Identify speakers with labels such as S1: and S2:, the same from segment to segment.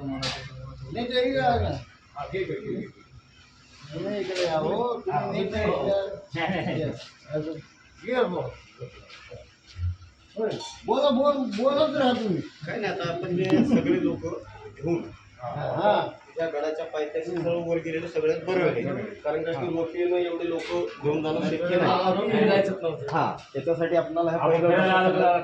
S1: नाही ते इकडे या, हो. तुम्ही. होय. बोला बोल बोलत राहा तुम्ही.
S2: काय नाही आता आपण हे सगळे लोक घेऊन.
S1: हा.
S2: सर्व वर गेलेलं सगळ्यात बरं आहे. कारण का की रोटीनं एवढे लोक घेऊन जाणं शक्य नाही. हा त्याच्यासाठी आपल्याला हा पैदल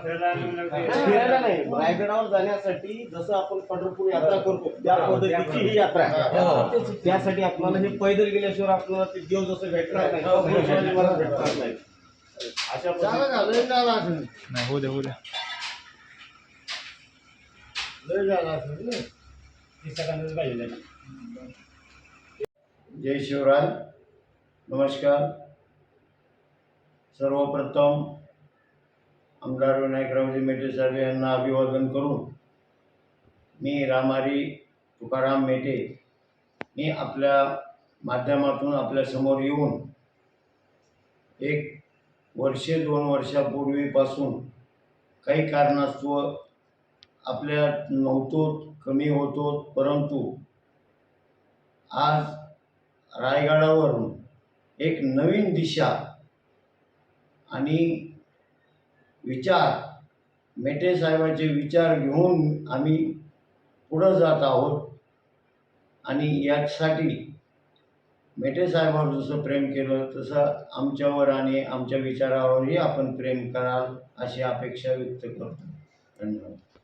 S2: फिरायला नाही. रायगडावर जाण्यासाठी जसं आपण पंढरपूर यात्रा करतो त्या पद्धतीची ही यात्रा आहे. त्यासाठी आपल्याला हे पैदल गेल्याशिवाय आपल्याला ते देव जसं भेटणार नाही महाराज भेटणार नाही. अशा
S3: होऊ द्या होऊ द्या
S1: लय झाला असेल ना.
S4: जय शिवराय. नमस्कार. सर्वप्रथम आमदार विनायकरावजी मेटे साहेब यांना अभिवादन करून मी रामारी तुकाराम मेटे मी आपल्या माध्यमातून आपल्यासमोर येऊन एक वर्षे दोन वर्षापूर्वीपासून काही कारणास्तव आपल्या नव्हतो कमी होतो परंतु आज रायगडावरून एक नवीन दिशा आणि विचार मेटे साहेबाचे विचार घेऊन आम्ही पुढं जात आहोत. आणि यासाठी मेटे साहेबावर जसं प्रेम केलं तसं आमच्यावर आणि आमच्या विचारावरही आपण प्रेम कराल अशी अपेक्षा व्यक्त करतो. धन्यवाद.